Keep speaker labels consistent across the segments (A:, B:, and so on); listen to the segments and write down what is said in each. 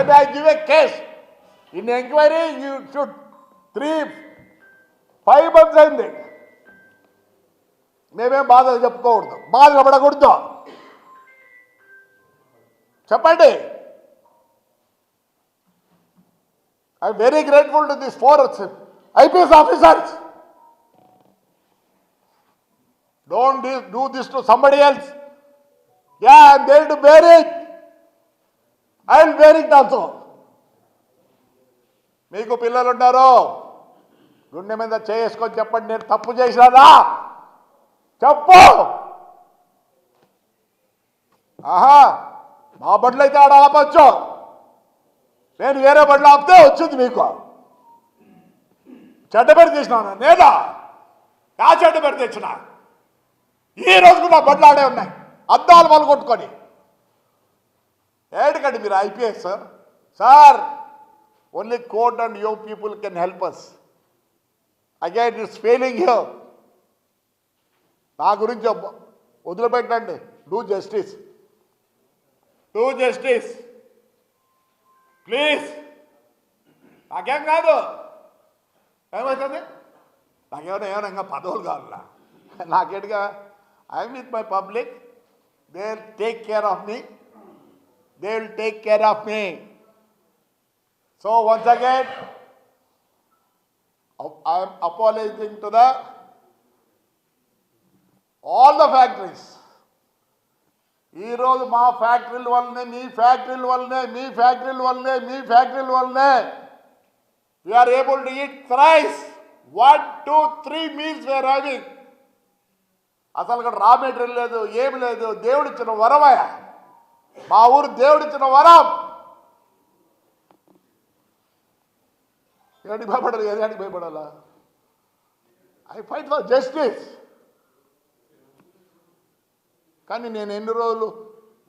A: when I give a case, in enquiry, you should three, five months అయింది మేమేం బాధ చెప్పుకోకూడదు. బాధలు పడకూడదు. చెప్పండి. I'm very grateful to this four IPS officers don't do this to somebody else yeah I'm there to bear it I will bear it also మీకు పిల్లలు ఉన్నారు గుండె మీద చేసుకొని చెప్పండి నేను తప్పు చేసినానా? చెప్పు! ఆహా మా బండ్లు అయితే ఆడ ఆపచ్చు. నేను వేరే బండ్లు ఆపితే వచ్చింది మీకు. చెడ్డ పెట్టి తీసినా నేనా నా చెడ్డ పెట్టి తెచ్చిన? ఈ రోజుకు నా బండ్లు ఆడే ఉన్నాయి. అద్దాలు వాళ్ళు కొట్టుకొని ఏడకండి మీరు IPS sir sir only court and you people can help us again it's failing you నా గురించి వదిలిపెట్టండి. Do justice do justice please నాకేం కాదు. ఏమవుతుంది నాకేమైనా ఏమైనా ఇంకా పదవులు కావాలా? నాకేంటిగా? I'm with my public they take care of me they will take care of me. So once again, I am apologizing to the all the factories. ఈరోజు మా ఫ్యాక్టరీల వల్లనే మీ ఫ్యాక్టరీల వల్లనే మీ ఫ్యాక్టరీల వల్లనే మీ ఫ్యాక్టరీల వల్లనే we're able to eat thrice one two three meals we're having అసలు ఇక్కడ రా మెటీరియల్ లేదు ఏమి లేదు దేవుడిచ్చిన వరమయా మా ఊరు దేవుడిచ్చిన వరం. ఏడికి భయపడాలి ఏదానికి భయపడాలా? I fight for justice. కానీ నేను ఎన్ని రోజులు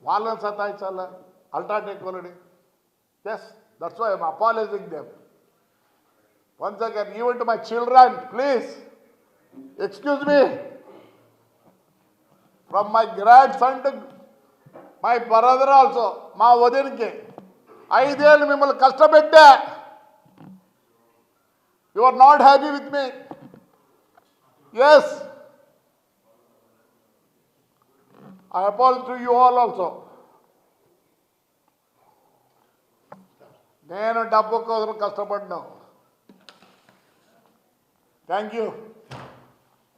A: వాళ్ళని సతాయించాలా? అల్ట్రాటెక్ వాళ్ళని. Yes that's why I'm apologising them once again even to my children please excuse me from my grandson to my brother also మా వదినకి. ఐదేళ్ళు మిమ్మల్ని కష్టపెట్టా. You are not happy with me yes I apologise to you all also నేను డబ్బు కోసం కష్టపడ్డా thank you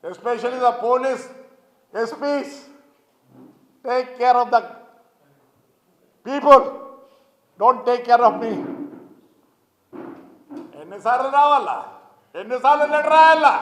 A: especially the police SPs take care of the people don't take care of me ఎన్నిసార్లు రావాలా ఎన్నిసార్లు లెటర్ రాయాలా